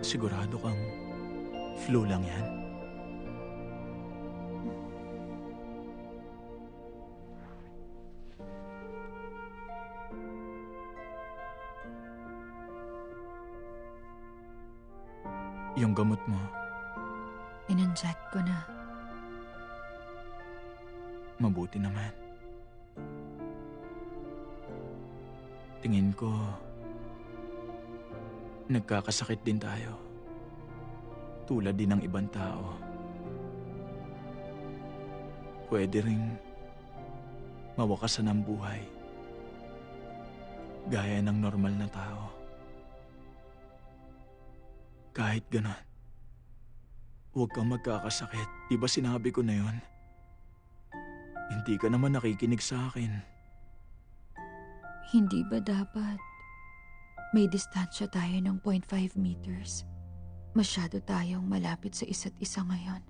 Sigurado kang flu lang yan? Yung gamot mo, Inunject ko na. mabuti naman. Tingin ko, nagkakasakit din tayo. Tulad din ng ibang tao. Pwede ring mawakasan ang buhay. Gaya ng normal na tao. Kahit ganon, huwag kang magkakasakit. Di ba sinabi ko na yon? Hindi ka naman nakikinig sa akin. Hindi ba dapat may distansya tayo ng 0.5 meters? Masyado tayong malapit sa isa't isa ngayon.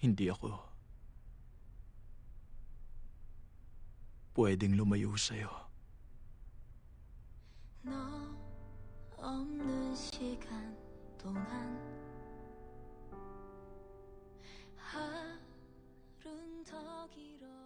Hindi ako pwedeng lumayo sa'yo. 너 없는 시간 동안 길어